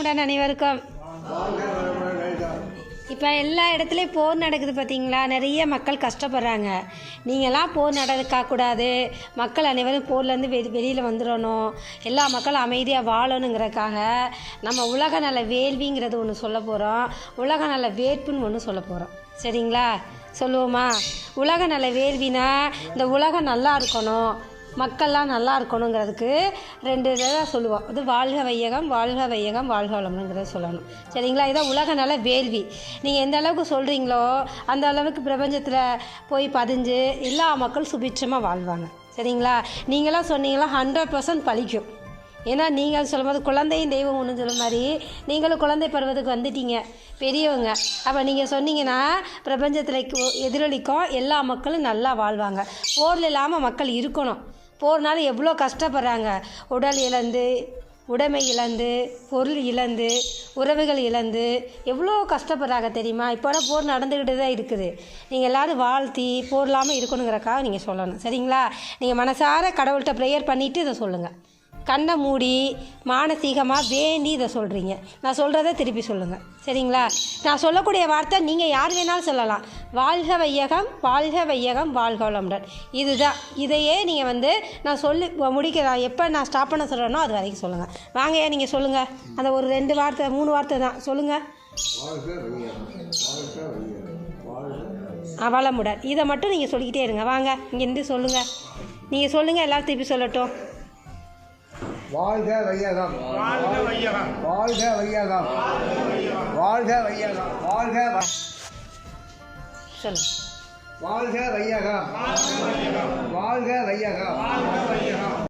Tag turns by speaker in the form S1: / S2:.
S1: வளமுடன் அனைவருக்கும். இப்போ எல்லா இடத்துலையும் போர் நடக்குது பார்த்தீங்களா நிறைய மக்கள் கஷ்டப்படுறாங்க. நீங்களாம் போர் நடக்கக்கூடாது மக்கள் அனைவரும் போர்லேருந்து வெ வெளியில் வந்துடணும் எல்லா மக்களும் அமைதியாக வாழணுங்கிறதுக்காக நம்ம உலக நல வேள்விங்கிறது ஒன்று சொல்ல போகிறோம் உலக நல வேட்புன்னு ஒன்று சொல்ல போகிறோம் சரிங்களா? சொல்லுவோமா? உலக நல வேள்வினா இந்த உலகம் நல்லா இருக்கணும். மக்கள்லாம் நல்லா இருக்கணுங்கிறதுக்கு ரெண்டு இதாக சொல்லுவோம். அது வாழ்க வையகம் வாழ்க வையகம் வாழ்க வளமுங்கிறத சொல்லணும். சரிங்களா? இதான் உலக நல வேள்வி. நீங்கள் எந்த அளவுக்கு சொல்கிறீங்களோ அந்த அளவுக்கு பிரபஞ்சத்தில் போய் பதிஞ்சு எல்லா மக்களும் சுபிட்சமாக வாழ்வாங்க. சரிங்களா? நீங்களாம் சொன்னீங்களா ஹண்ட்ரட் பர்சன்ட் பழிக்கும். ஏன்னா நீங்கள் சொல்லும்போது குழந்தையும் தெய்வம் ஒன்று சொல்ல மாதிரி நீங்களும் குழந்தை பருவத்துக்கு வந்துட்டீங்க பெரியவங்க. அப்போ நீங்கள் சொன்னீங்கன்னா பிரபஞ்சத்தில் எதிரொலிக்கும் எல்லா மக்களும் நல்லா வாழ்வாங்க. போர் இல்லாமல் மக்கள் இருக்கணும். போகிறனால எவ்வளோ கஷ்டப்படுறாங்க. உடல் இழந்து உடைமை இழந்து பொருள் இழந்து உறவுகள் இழந்து எவ்வளோ கஷ்டப்படுறாங்க தெரியுமா? இப்போலாம் போர் நடந்துக்கிட்டு தான் இருக்குது. நீங்கள் எல்லோரும் வாழ்த்தி போர் இல்லாமல் இருக்கணுங்கிறக்காக நீங்கள் சொல்லணும். சரிங்களா? நீங்கள் மனசார கடவுள்கிட்ட ப்ரேயர் பண்ணிவிட்டு இதை சொல்லுங்கள் கண்ணை மூடி மானசீகமாக வேண்டி இதை சொல்கிறீங்க நான் சொல்கிறத திருப்பி சொல்லுங்கள் சரிங்களா? நான் சொல்லக்கூடிய வார்த்தை நீங்கள் யார் வேணாலும் சொல்லலாம். வாழ்க வையகம் வாழ்க வையகம் வாழ்க வளமுடன் இதுதான். இதையே நீங்கள் வந்து நான் சொல்லி முடிக்கிறேன் எப்போ நான் ஸ்டாப் பண்ண சொல்கிறேனோ அது வரைக்கும் சொல்லுங்கள் வாங்கய்யா நீங்கள் சொல்லுங்கள் அந்த ஒரு ரெண்டு வார்த்தை மூணு வார்த்தை தான். சொல்லுங்கள் வளமுடன் இதை மட்டும் நீங்கள் சொல்லிக்கிட்டே இருங்க. வாங்க இங்கேருந்து சொல்லுங்கள் நீங்கள் சொல்லுங்கள் எல்லாரும் திருப்பி சொல்லட்டும்.
S2: வாழ்க வையகம்.
S3: வாழ்க வையகம்.
S2: வாழ்க வையகம். வாழ்க வையகம். வாழ்க
S1: சொல்லுங்கள்
S2: வாழ்க வையகம். வாழ்க வையகம்.